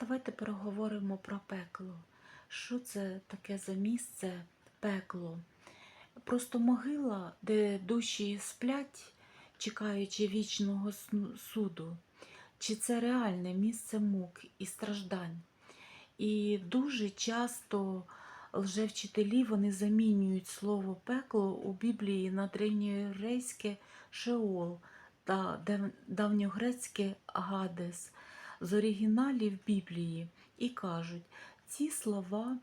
Давайте переговоримо про пекло. Що це таке за місце пекло? Просто могила, де душі сплять, чекаючи вічного суду. Чи це реальне місце мук і страждань? І дуже часто лжевчителі вони замінюють слово пекло у Біблії на древньоєврейське Шеол та давньогрецьке Гадес з оригіналів Біблії і кажуть, ці слова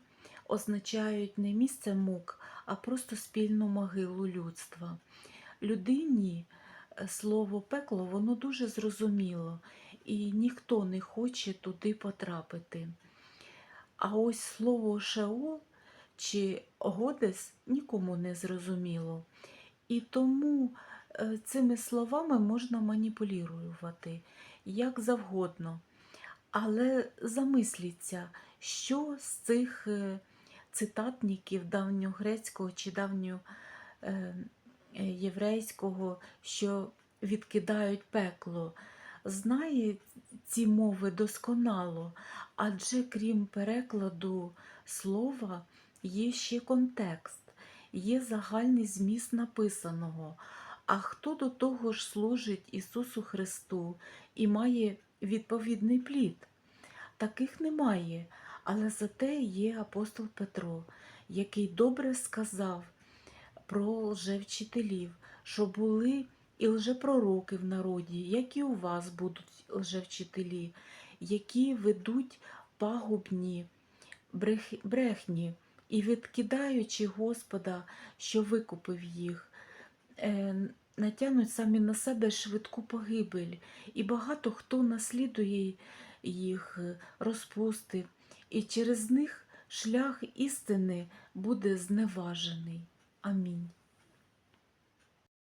означають не місце мук, а просто спільну могилу людства. Людині е, слово пекло воно дуже зрозуміло, і ніхто не хоче туди потрапити. А ось слово Шеол чи Годес нікому не зрозуміло. І тому е, цими словами можна маніпулювати як завгодно. Але замисліться, що з цих е, цитатників давньогрецького чи давньоєврейського, що відкидають пекло, знає ці мови досконало, адже крім перекладу слова є ще контекст, є загальний зміст написаного. А хто до того ж служить Ісусу Христу і має відповідний плід? Таких немає, але зате є апостол Петро, який добре сказав про лжевчителів, що були і лжепророки в народі, як і у вас будуть лжевчителі, які ведуть пагубні брехні і відкидаючи Господа, що викупив їх, е, натягнуть самі на себе швидку погибель, і багато хто наслідує їх е, розпусти, і через них шлях істини буде зневажений. Амінь.